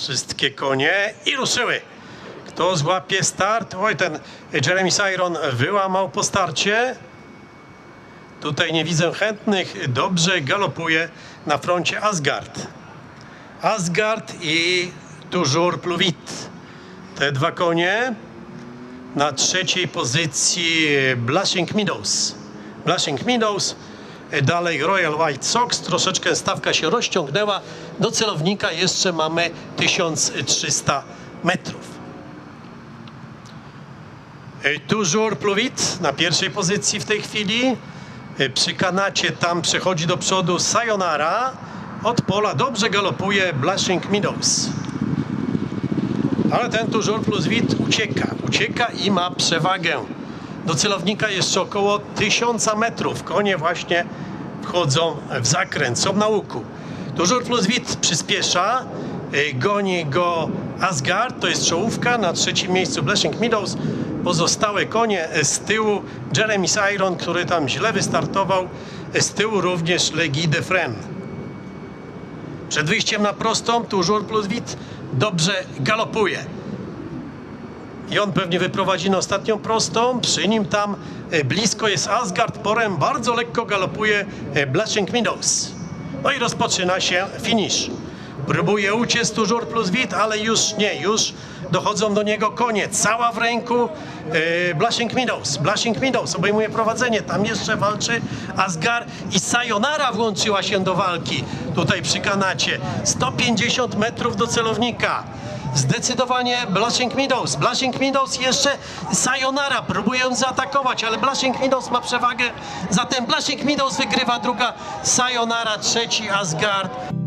Wszystkie konie i ruszyły. Kto złapie start? Oj, ten Jeremy Siron wyłamał po starcie. Tutaj nie widzę chętnych. Dobrze galopuje na froncie Asgard. Asgard i Toujours Pluvit. Te dwa konie. Na trzeciej pozycji Blushing Meadows. Blushing Meadows. Dalej Royal White Sox. Troszeczkę stawka się rozciągnęła. Do celownika jeszcze mamy 1300 metrów. E, Toujours Pluvit na pierwszej pozycji w tej chwili. E, Przy kanacie tam przechodzi do przodu Sayonara. Od pola dobrze galopuje Blushing Meadows. Ale ten Toujours Pluvit ucieka. Ucieka i ma przewagę. Do celownika jeszcze około 1000 metrów. Konie właśnie wchodzą w zakręt, są na łuku. Toujours Pluvit przyspiesza. e, Goni go Asgard, to jest czołówka. Na trzecim miejscu Blushing Meadows. Pozostałe konie e, z tyłu Jeremy Siron, który tam źle wystartował. E, Z tyłu również Legui de Fren. Przed wyjściem na prostą Toujours Pluvit dobrze galopuje. I on pewnie wyprowadzi na ostatnią prostą. Przy nim tam e, blisko jest Asgard. Porem bardzo lekko galopuje e, Blushing Meadows. No i rozpoczyna się finish. Próbuje uciec Toujours plus Wit, ale już nie, już dochodzą do niego konie. Cała w ręku e, Blushing Meadows. Blushing Meadows obejmuje prowadzenie. Tam jeszcze walczy Asgard i Sayonara włączyła się do walki tutaj przy kanacie. 150 metrów do celownika. Zdecydowanie Blushing Meadows. Blushing Meadows jeszcze Sayonara próbuje ją zaatakować, ale Blushing Meadows ma przewagę. Zatem Blushing Meadows wygrywa druga Sayonara, trzeci Asgard.